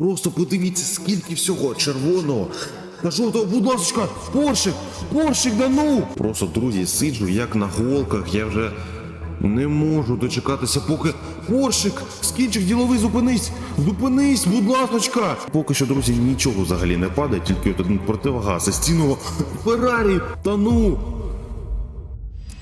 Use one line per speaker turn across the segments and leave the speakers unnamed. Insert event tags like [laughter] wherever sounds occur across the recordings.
Просто подивіться, скільки всього червоного. Та жовтого, будь ласка, поршик, поршик, да ну! Просто, друзі, сиджу як на голках, я вже не можу дочекатися, поки поршик, скінчик діловий, зупинись! Зупинись, будь ласочка! Поки що, друзі, нічого взагалі не падає, тільки от один противогаз із цінного Феррарі, та ну!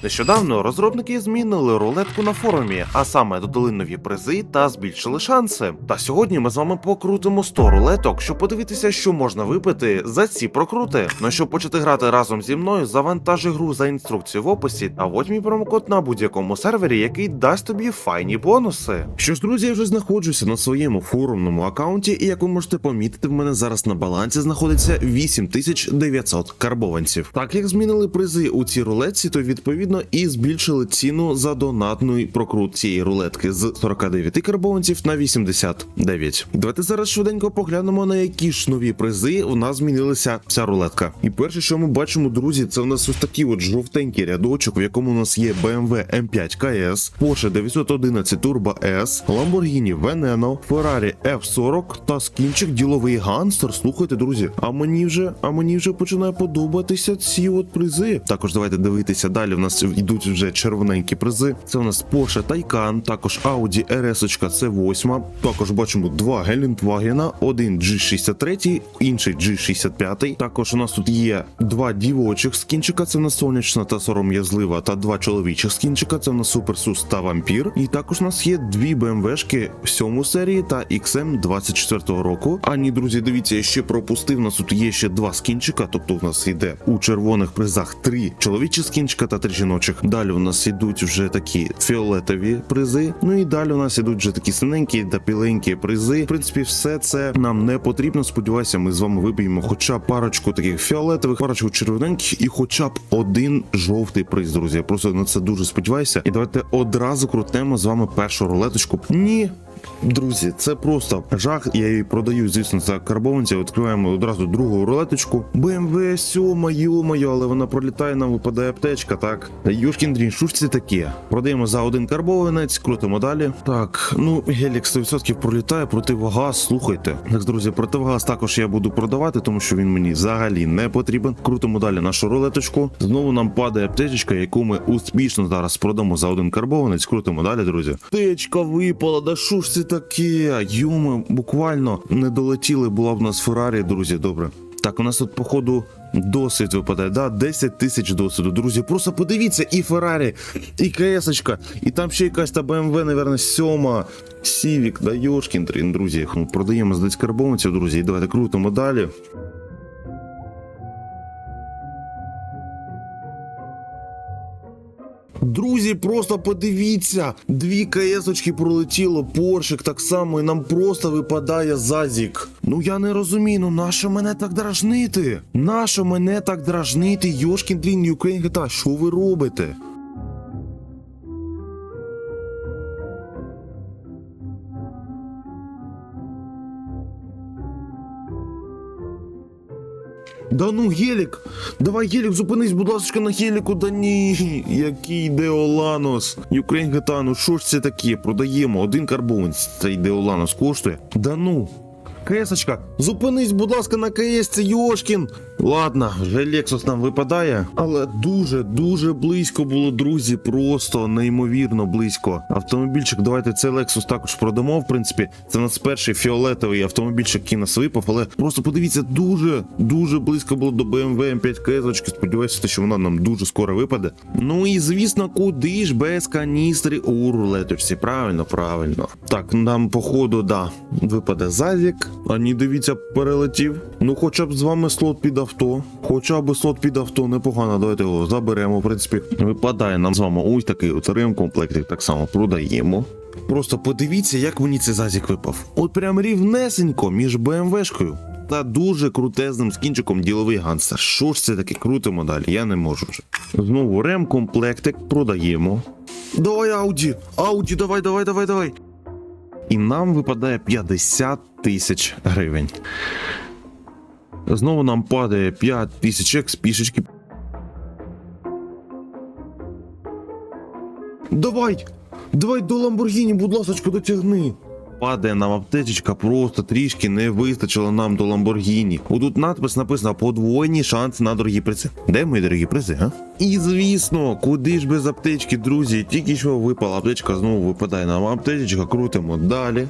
Нещодавно розробники змінили рулетку на форумі, а саме додали нові призи та збільшили шанси. Та сьогодні ми з вами покрутимо 100 рулеток, щоб подивитися, що можна випити за ці прокрути. Ну щоб почати грати разом зі мною, завантажи гру за інструкцією в описі, та вводь мій промокод на будь-якому сервері, який дасть тобі файні бонуси.
Що ж, друзі, я вже знаходжуся на своєму форумному аккаунті, і як ви можете помітити, в мене зараз на балансі знаходиться 8900 карбованців. Так як змінили призи у цій рулетці, то відповідно і збільшили ціну за донатний прокрут цієї рулетки з 49 карбованців на 89. Давайте зараз швиденько поглянемо на які ж нові призи у нас змінилася ця рулетка. І перше, що ми бачимо, друзі, це у нас ось такий от жовтенький рядочок, в якому у нас є BMW M5 KS, Porsche 911 Turbo S, Lamborghini Veneno, Ferrari F40 та скінчик діловий ганстер. Слухайте, друзі, а мені вже, а мені вже починає подобатися ці от призи. Також давайте дивитися далі. В нас йдуть вже червоненькі призи. Це у нас Porsche Taycan, також Audi RS C8. Також бачимо два Гелендвагена, один G63, інший G65. Також у нас тут є два дівочих скінчика. Це в нас сонячна та сором'язлива, та два чоловічих скінчика. Це в нас Суперсус та Вампір. І також у нас є дві BMW-шки 7 серії та XM 24 року. А ні, друзі, дивіться, я ще пропустив. У нас тут є ще два скінчика. Тобто в нас йде у червоних призах три чоловічі скінчика та три жіночих. Далі у нас ідуть вже такі фіолетові призи. Ну і далі у нас ідуть вже такі синенькі та біленькі призи. В принципі, все це нам не потрібно. Сподіваюся, ми з вами виб'ємо хоча б парочку таких фіолетових, парочку червоненьких і хоча б один жовтий приз, друзі. Я просто на це дуже сподіваюся. І давайте одразу крутнемо з вами першу рулеточку. Ні. Друзі, це просто жах. Я її продаю, звісно, за карбованці. Відкриваємо одразу другу рулеточку. BMW 7, йо-моє, але вона пролітає, нам випадає аптечка, так. Юшкін дрін, що ж це таке? Продаємо за один карбованець, крутимо далі. Так, ну гелік 100% пролітає, противогаз, слухайте. Так, друзі, противогаз також я буду продавати, тому що він мені взагалі не потрібен. Крутимо далі нашу рулеточку. Знову нам падає аптечка, яку ми успішно зараз продамо за один карбованець. Крутимо далі, друзі. Аптечка випала, да що це таке? Йоми, буквально не долетіли, була б у нас Феррарі, друзі, добре. Так, у нас тут, походу, досвід випадає, да? 10 тисяч досвіду, друзі. Просто подивіться, і Феррарі, і КС-очка, і там ще якась та БМВ, наверное, сьома. Сівік, да Йошкін друзі. Ну, Продаємо з карбованців, друзі. І давайте крутимо далі. Друзі, просто подивіться, дві КС-очки пролетіло, поршик так само, і нам просто випадає зазік. Ну я не розумію, ну нащо мене так дражнити? Нащо мене так дражнити? Йошкін дрін Юкрейн, GTA, що ви робите? Да ну гелік, давай гелік, зупинись, будь ласка, на геліку, да ні. [laughs] Який Деоланос. GTA, ну що ж це таке? Продаємо один карбон. Цей Деоланос коштує. Да ну. Кесочка, зупинись, будь ласка, на КС, це Йошкін. Ладно, вже Лексус нам випадає, але дуже дуже близько було, друзі. Просто неймовірно близько. Автомобільчик, давайте цей Lexus також продамо. В принципі, це у нас перший фіолетовий автомобільчик, який нас випав, але просто подивіться, дуже дуже близько було до BMW M5 КС. Сподіваюся, що вона нам дуже скоро випаде. Ну і звісно, куди ж без каністри у рулеточці? Правильно, правильно. Так, нам походу, да, випаде зазік. А ні, дивіться, перелетів. Ну, хоча б з вами слот під авто. Хоча б слот під авто непогано. Давайте його заберемо. В принципі, випадає нам з вами ось такий от ремкомплектик так само продаємо. Просто подивіться, як мені цей зазік випав. От прям рівнесенько між БМВшкою. Та дуже крутезним скінчиком діловий гангстер. Що ж це таке крутимо далі? Я не можу вже. Знову ремкомплектик продаємо. Давай Ауді! Ауді, давай, давай, давай, давай. І нам випадає 50 тисяч гривень. Знову нам падає 5 тисяч експішечки. Давай! Давай до Ламборгіні, будь ласочка, дотягни. Падає нам аптечечка, просто трішки не вистачило нам до Ламборгіні. Отут надпис написано подвойні шанси на дорогі призи. Де мої дорогі призи, га? І звісно, куди ж без аптечки, друзі? Тільки що випала аптечка, знову випадає нам аптечечка, крутимо далі.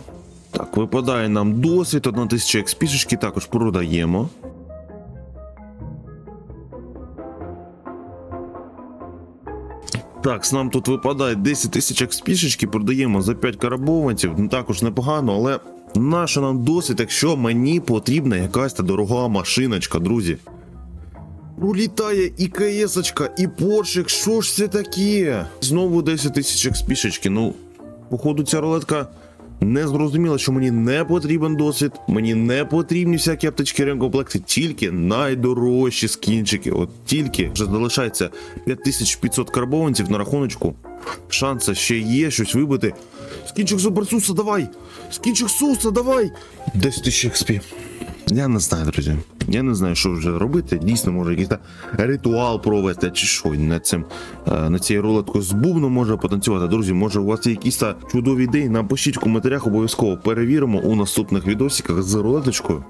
Так, випадає нам досвід, 1000 експішечки також продаємо. Так, нам тут випадає 10 тисяч експішечки, продаємо за 5 карабованців, ну також непогано, але наша нам досвід, якщо мені потрібна якась та дорога машиночка, друзі. Улітає і КСочка, і Поршик, що ж це таке? Знову 10 тисяч експішечки, ну, походу ця рулетка не зрозуміла, що мені не потрібен досвід, мені не потрібні всякі аптечки ремкомплекти, тільки найдорожчі скінчики. От тільки вже залишається 5500 карбованців на рахуночку. Шанси ще є щось вибити. Скінчик Суперсуса, давай! Скінчик Суса, давай! 10 тисяч експі. Я не знаю, друзі. Я не знаю, що вже робити. Дійсно, може якийсь ритуал провести, чи що над цим е, на цій рулеткою з бубном може потанцювати. Друзі, може у вас є якісь чудові ідеї? Напишіть в коментарях, обов'язково перевіримо у наступних відосиках з рулеточкою.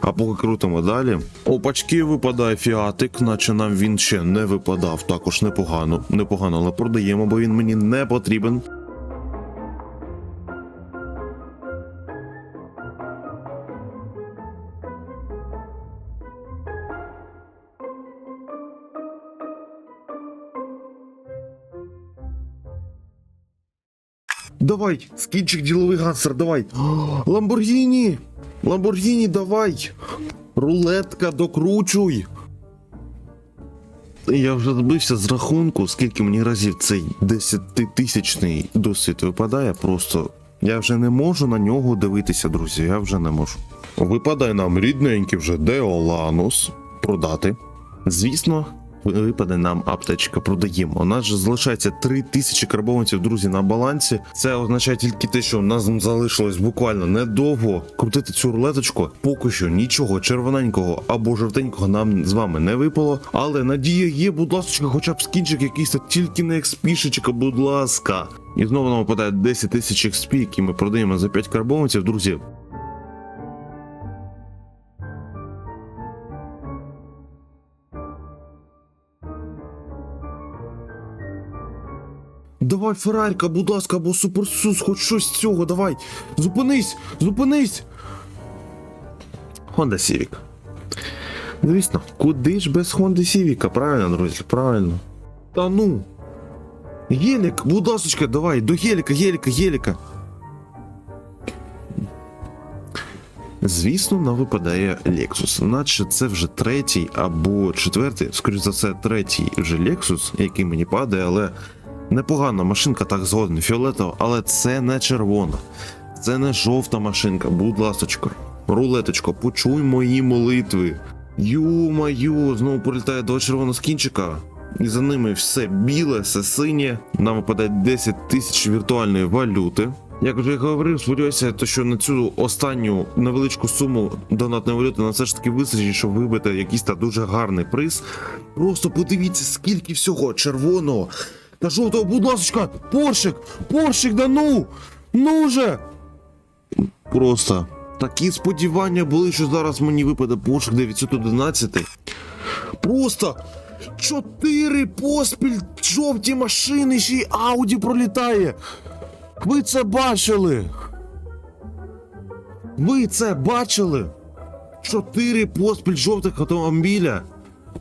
А поки крутимо далі. Опачки випадає фіатик, наче нам він ще не випадав. Також непогано, непогано, але продаємо, бо він мені не потрібен. Давай, скінчик діловий гангстер, давай. Ламборгіні! Ламборгіні, давай! Рулетка, докручуй! Я вже збився з рахунку, скільки мені разів цей 10-тисячний досвід випадає, просто я вже не можу на нього дивитися, друзі. Я вже не можу. Випадає нам рідненький вже Деоланус продати. Звісно, випаде нам аптечка, продаємо. У нас же залишається 3000 карбованців, друзі, на балансі. Це означає тільки те, що в нас залишилось буквально недовго крутити цю рулеточку. Поки що нічого червоненького або жовтенького нам з вами не випало. Але надія є, будь ласка, хоча б скінчик якийсь тільки не експішечка, будь ласка. І знову нам випадає 10 тисяч експі, які ми продаємо за 5 карбованців, друзі. Давай, Феррарька, будь ласка, або Суперсус, хоч щось з цього, давай. Зупинись! Зупинись! Honda Civic. Звісно, куди ж без Honda Civic? Правильно, друзі, правильно. Та ну. Гелік, будь ласочка, давай, до геліка, геліка, геліка. Звісно, нам випадає Lexus. Наче це вже третій або четвертий, скоріш за все, третій вже Lexus, який мені падає, але непогана машинка, так згоден, фіолетова, але це не червона, це не жовта машинка, будь ласочка. Рулеточко, почуй мої молитви. Ю-маю, знову прилітає два червоного скінчика. І за ними все біле, все синє. Нам випадає 10 тисяч віртуальної валюти. Як вже говорив, сподіваюся, то що на цю останню невеличку суму донатної валюти на все ж таки вистачить, щоб вибити якийсь та дуже гарний приз. Просто подивіться, скільки всього червоного та жовтого, будь ласочка, поршик, поршик, да ну! Ну же! Просто такі сподівання були, що зараз мені випаде поршик 911. Просто чотири поспіль жовті машини, ще й Ауді пролітає. Ви це бачили? Ви це бачили? Чотири поспіль жовтих автомобіля.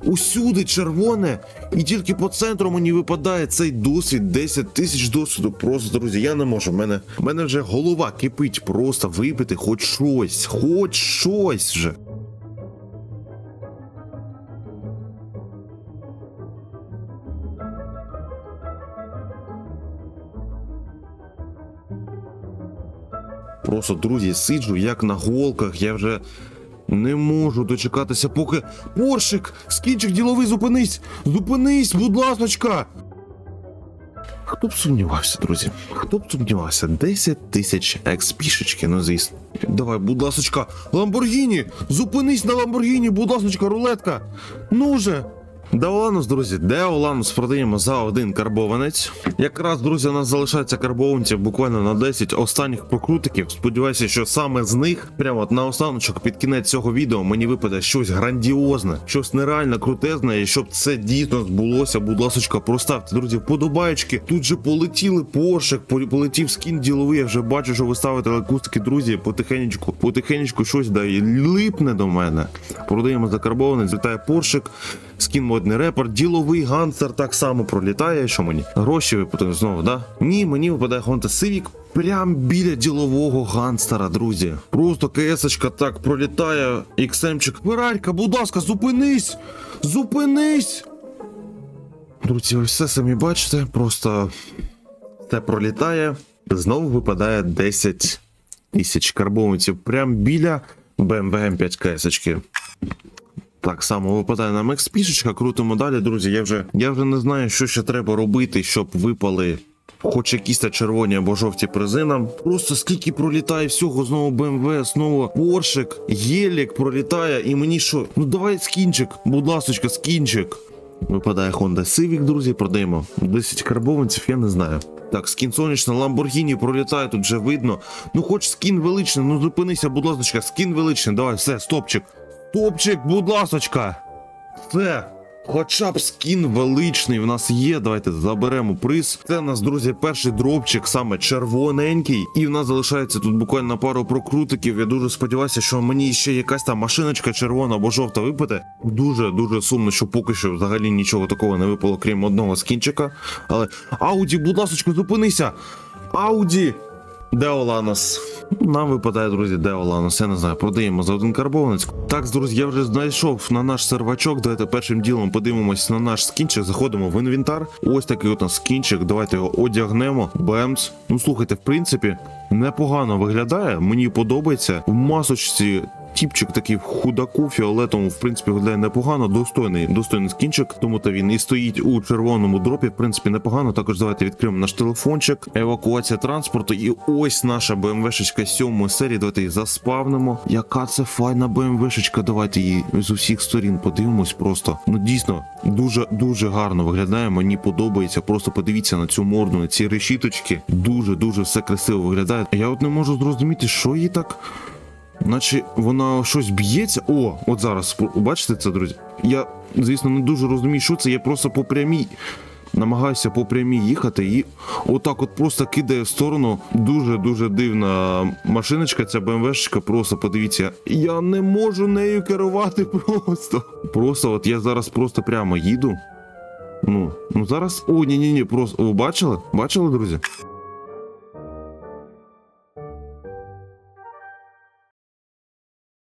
Усюди червоне, і тільки по центру мені випадає цей досвід, 10 тисяч досвіду. Просто, друзі, я не можу. Мене, мене вже голова кипить, просто випити хоч щось, хоч щось вже. Просто, друзі, сиджу як на голках, я вже не можу дочекатися, поки. Поршик! Скінчик діловий, зупинись! Зупинись, будь ласочка! Хто б сумнівався, друзі? Хто б сумнівався? 10 тисяч експішечки, ну звісно. Давай, будь ласочка, Ламборгіні! Зупинись на Ламборгіні, будь ласочка, рулетка! Ну же! Деоланус, друзі, Деоланус продаємо за один карбованець. Якраз, друзі, у нас залишається карбованців буквально на 10 останніх прокрутиків. Сподіваюся, що саме з них, прямо от на останочок під кінець цього відео, мені випаде щось грандіозне, щось нереально крутезне, і щоб це дійсно збулося, будь ласочка, проставте, друзі, вподобаєчки. Тут же полетіли поршик, полетів скін діловий. Я вже бачу, що ви ставите лайкустики, друзі, потихенечку, потихенечку щось да і липне до мене. Продаємо закарбований, злітає поршик, скін модний репер, діловий гангстер так само пролітає. Що мені? Гроші випадуть знову, да? Ні, мені випадає Honda Civic прям біля ділового ганстера, друзі. Просто КСочка так пролітає. XM-чик. Феррарька, будь ласка, зупинись! Зупинись! Друзі, ви все самі бачите, просто те пролітає. Знову випадає 10 тисяч карбованців прям біля BMW M5 кесочки. Так само випадає нам експішечка, крутимо далі, друзі. Я вже, я вже не знаю, що ще треба робити, щоб випали хоч якісь червоні або жовті призи нам. Просто скільки пролітає всього, знову BMW, знову Поршик, Єлік пролітає, і мені що? Ну давай скінчик, будь ласочка, скінчик. Випадає Honda Civic, друзі, продаємо 10 карбованців, я не знаю. Так, скін сонячна, Lamborghini пролітає, тут вже видно. Ну хоч скін величний, ну зупинися, будь ласочка, скін величний, давай, все, стопчик. Стопчик, будь ласочка. Все. Хоча б скін величний в нас є. Давайте заберемо приз. Це у нас, друзі, перший дропчик, саме червоненький. І в нас залишається тут буквально пару прокрутиків. Я дуже сподіваюся, що мені ще якась там машиночка червона або жовта випаде. Дуже дуже сумно, що поки що взагалі нічого такого не випало, крім одного скінчика. Але Ауді, будь ласочка, зупинися! Ауді! Деоланос. Нам випадає, друзі, Деоланос. Я не знаю, продаємо за один карбованець. Так, друзі, я вже знайшов на наш сервачок. Давайте першим ділом подивимось на наш скінчик. Заходимо в інвентар. Ось такий от нас скінчик. Давайте його одягнемо. Бемс. Ну слухайте, в принципі, непогано виглядає. Мені подобається. В масочці. Тіпчик такий в худаку фіолетовому, в принципі, виглядає непогано, достойний, достойний скінчик, тому то він і стоїть у червоному дропі. В принципі, непогано. Також давайте відкриємо наш телефончик, евакуація транспорту. І ось наша БМВшечка 7 серії. Давайте її заспавнимо. Яка це файна БМВшечка. Давайте її з усіх сторін подивимось. Просто ну дійсно дуже дуже гарно виглядає. Мені подобається. Просто подивіться на цю морду, на ці решіточки. Дуже дуже все красиво виглядає. Я от не можу зрозуміти, що їй так. Наче вона щось б'ється. О, от зараз бачите це, друзі? Я, звісно, не дуже розумію, що це. Я просто по прямій намагаюся по прямій їхати і отак от просто кидає в сторону. Дуже дуже дивна машиночка, ця БМВшка. Просто подивіться, я не можу нею керувати просто. Просто от я зараз просто прямо їду. Ну, ну зараз. О, ні, ні, ні, просто. Ви бачили? Бачили, друзі?